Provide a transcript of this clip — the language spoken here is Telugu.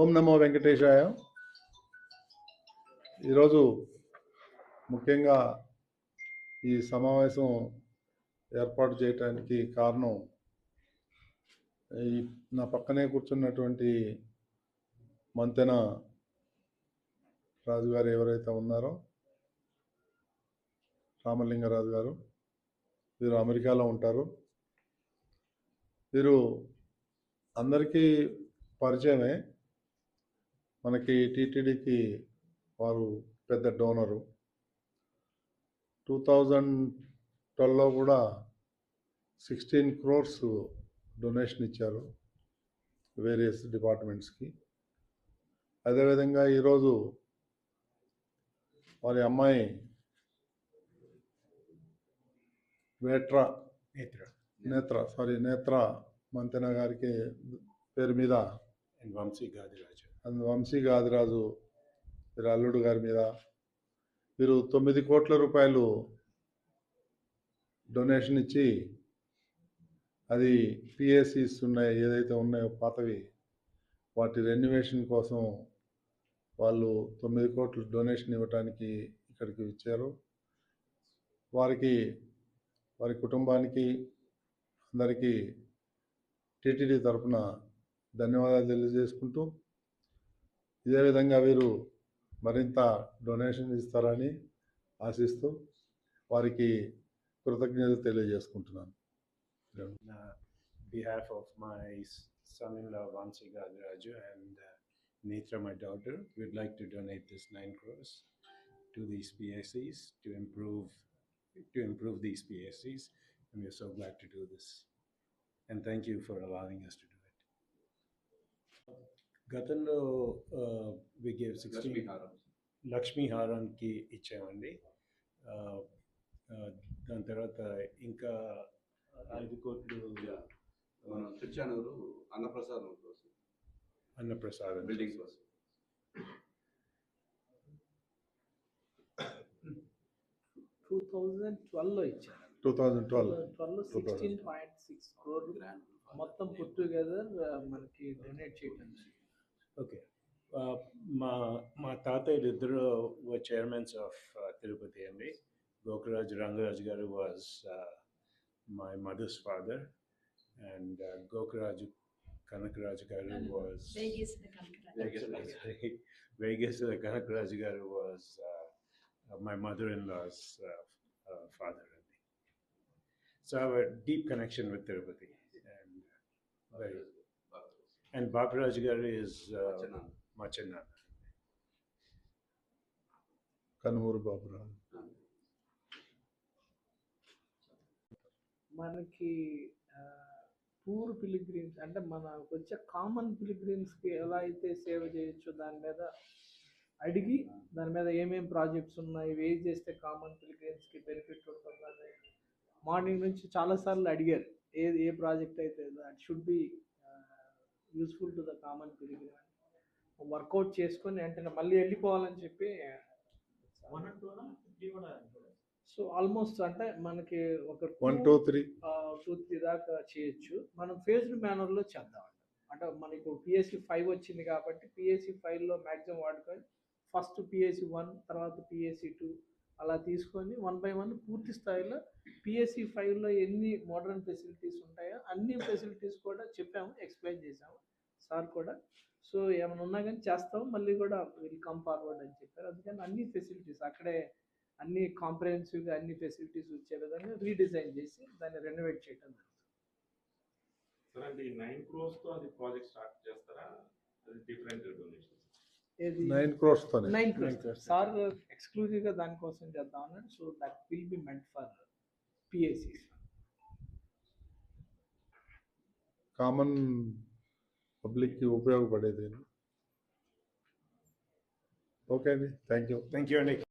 ఓం నమో వెంకటేశాయ. ఈరోజు ముఖ్యంగా ఈ సమావేశం ఏర్పాటు చేయటానికి కారణం ఈ నా పక్కనే కూర్చున్నటువంటి మంతెన రాజు గారు ఎవరైతే ఉన్నారో రామలింగరాజు గారు వీరు అమెరికాలో ఉంటారు. వీరు అందరికీ పరిచయమే. మనకి టీటీడీకి వారు పెద్ద డోనరు. టూ థౌజండ్ ట్వెల్వ్లో కూడా సిక్స్టీన్ క్రోర్స్ డొనేషన్ ఇచ్చారు వేరియస్ డిపార్ట్మెంట్స్కి. అదేవిధంగా ఈరోజు వారి అమ్మాయి వేట్రా నేత్ర. నేత్ర సారీ నేత్ర మంతెన గారికి పేరు మీద అండ్ వంశీ గాదిరాజు. అందు వంశీ గాదిరాజు వీరి అల్లుడు గారి మీద వీరు తొమ్మిది కోట్ల రూపాయలు డొనేషన్ ఇచ్చి అది పిఎస్సిస్ ఉన్నాయి ఏదైతే ఉన్నాయో పాతవి వాటి రెన్యువేషన్ కోసం వాళ్ళు తొమ్మిది కోట్లు డొనేషన్ ఇవ్వటానికి ఇక్కడికి ఇచ్చారు వారికి వారి కుటుంబానికి అందరికీ టీటీడీ తరఫున ధన్యవాదాలు తెలియజేసుకుంటూ ఇదే విధంగా వీరు మరింత డొనేషన్ ఇస్తారని ఆశిస్తూ వారికి కృతజ్ఞతలు తెలియజేసుకుంటున్నాను on uh, behalf of my s- son-in-law Vansi Gadiraju and uh, Netra, my daughter, we'd like to donate this nine crores to these PSCs to improve to improve these PSCs, and we're so glad to do this. And thank you for allowing us to do it. గతంలో వి గేవ్ సిక్స్టీన్ లక్ష్మీ హారానికి ఇచ్చామండి. దాని తర్వాత ఇంకా ఐదు కోట్లు మన తిరుచానూరు అన్నప్రసాదం కోసం. అన్నప్రసాదం బిల్డింగ్ కోసం. టూ థౌజండ్ ట్వెల్వ్లో ఇచ్చారు. Two thousand twelve twelve sixteen point six crore మొత్తం పుట్ టుగెదర్ మనకి డొనేట్ చేయడం జరిగింది. ఓకే మా మా తాతయ్యలు ఇద్దరు చైర్మన్స్ ఆఫ్ తిరుపతి అండి గోకరాజు రంగరాజు గారు was my mother's father and Gokaraju Kanakaraju గారు was Vegas the country. Vegas Kanakaraju గారు was my mother in law's father అండి so our deep connection with Tirupati and very and Baparaju గారు ఇస్ చిన్న మా చిన్న కనుమూరు బాబురావు మనకి పూర్ పిలిగ్రిమ్స్ అంటే మనకు వచ్చే కామన్ పిలిగ్రిమ్స్కి ఎలా అయితే సేవ చేయొచ్చో దాని మీద అడిగి దాని మీద ఏమేం ప్రాజెక్ట్స్ ఉన్నాయి ఏం చేస్తే కామన్ పిలిగ్రిమ్స్కి బెనిఫిట్ ఉంటుందని మార్నింగ్ నుంచి చాలాసార్లు అడిగారు ఏ ఏ ప్రాజెక్ట్ అయితే that should be useful to the common pilgrim workout చేసుకొని వెంటనే మళ్ళీ వెళ్ళిపోవాలని చెప్పి సో ఆల్మోస్ట్ అంటే మనకి ఒక one two three two three దాకా చేయొచ్చు. మనం ఫేజ్డ్ మేనర్లో చేద్దాం అంటే మనకు పిఎస్సి ఫైవ్ వచ్చింది కాబట్టి పిఎస్సి ఫైవ్లో మ్యాక్సిమం వాడుకొని ఫస్ట్ పిఎస్సి వన్ తర్వాత పిఎస్సి టూ అలా తీసుకొని వన్ బై వన్ పూర్తి స్థాయిలో పిఎస్సి ఫైవ్లో ఎన్ని మోడర్న్ ఫెసిలిటీస్ ఉంటాయో అన్ని ఫెసిలిటీస్ కూడా చెప్పాము ఎక్స్ప్లెయిన్ చేసాము సార్ కూడా. సో ఏమైనా ఉన్నా కానీ చేస్తాము మళ్ళీ కూడా విల్ కమ్ ఫార్వర్డ్ అని చెప్పారు. అందుకని అన్ని ఫెసిలిటీస్ అక్కడే అన్ని కాంప్రహెన్సివ్గా అన్ని ఫెసిలిటీస్ వచ్చే విధంగా రీడిజైన్ చేసి దాన్ని రెనోవేట్ చేయడం జరుగుతుంది. సార్ అంటే ఈ నైన్ క్రోస్తో అది ప్రాజెక్ట్ స్టార్ట్ చేస్తారా? అది డిఫరెంట్ డొనేషన్స్? ఏది nine క్రోర్స్తోనే nine Nine crores crores. Sir ఎక్స్క్లూజివ్గా దానికోసం చేద్దాం అన్నాడు so that will be meant for PSC common పబ్లిక్కి ఉపయోగపడేది ఓకే అండి థ్యాంక్ యూ థ్యాంక్ యూ అండి